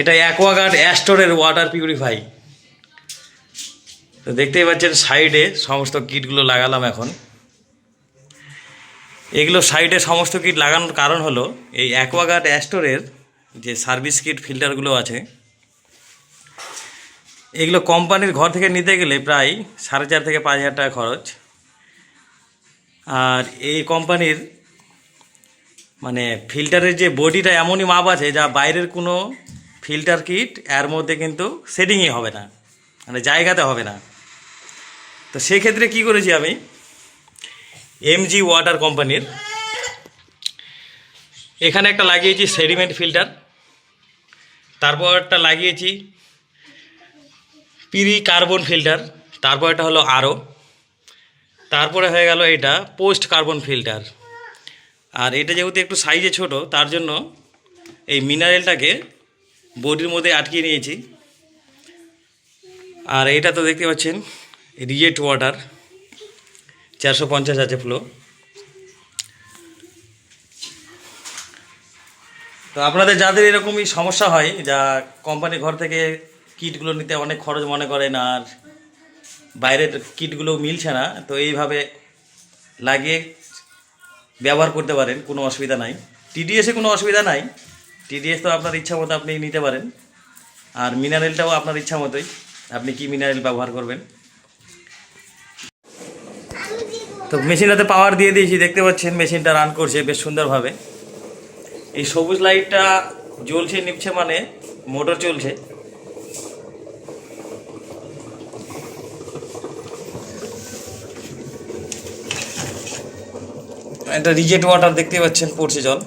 এটা Aquaguard অ্যাস্টোরের water purify তো দেখতেই পাচ্ছেন সাইডে সমস্ত কিটগুলো লাগালাম এখন। এগুলো সাইডে সমস্ত কিট লাগানোর কারণ হলো, এই অ্যাকোয়াগার্ড অ্যাস্টোরের যে সার্ভিস কিট ফিল্টারগুলো আছে, এগুলো কোম্পানির ঘর থেকে নিতে গেলে প্রায় সাড়ে চার থেকে পাঁচ হাজার টাকা খরচ। আর এই কোম্পানির মানে ফিল্টারের যে বডিটা এমনই মাপ আছে যা বাইরের কোনো ফিল্টার কিট, এর মধ্যে কিন্তু সেটিংই হবে না। মানে জায়গাতে হবে না। তো সেক্ষেত্রে কি করেছি আমি? এমজি ওয়াটার কোম্পানির এখানে একটা লাগিয়েছি সেডিমেন্ট ফিল্টার। তারপর একটা লাগিয়েছি পিরি কার্বন ফিল্টার, তারপর এটা হলো আরও। তারপরে হয়ে গেল এটা পোস্ট কার্বন ফিল্টার। আর এটা যেহেতু একটু সাইজে ছোট, তার জন্য এই মিনারেলটাকে বডির মধ্যে আটকিয়ে নিয়েছি। আর এটা তো দেখতে পাচ্ছেন রিজেক্ট ওয়াটার, চারশো পঞ্চাশ আছে ফ্লো তো আপনাদের যাদের এরকমই সমস্যা হয়, যা কোম্পানি ঘর থেকে কিটগুলো নিতে অনেক খরচ মনে করেন আর বাইরের কিটগুলো মিলছে না, তো এইভাবে লাগিয়ে ব্যবহার করতে পারেন, কোনো অসুবিধা নাই। টিডিএসে কোনো অসুবিধা নাই। টিডিএস তো আপনার ইচ্ছা মতো আপনি নিতে পারেন। আর মিনারেলটাও আপনার ইচ্ছা মতোই। আপনি কি মিনারেল ব্যবহার করবেন? তো মেশিনটাতে পাওয়ার দিয়ে দিয়েছি, দেখতে পাচ্ছেন মেশিনটা রান করছে বেশ সুন্দরভাবে। এই সবুজ লাইটটা জ্বলছে নিচ্ছে মানে মোটর চলছে। একটা রিজেট ওয়াটার দেখতে পাচ্ছেন, পড়ছে জল।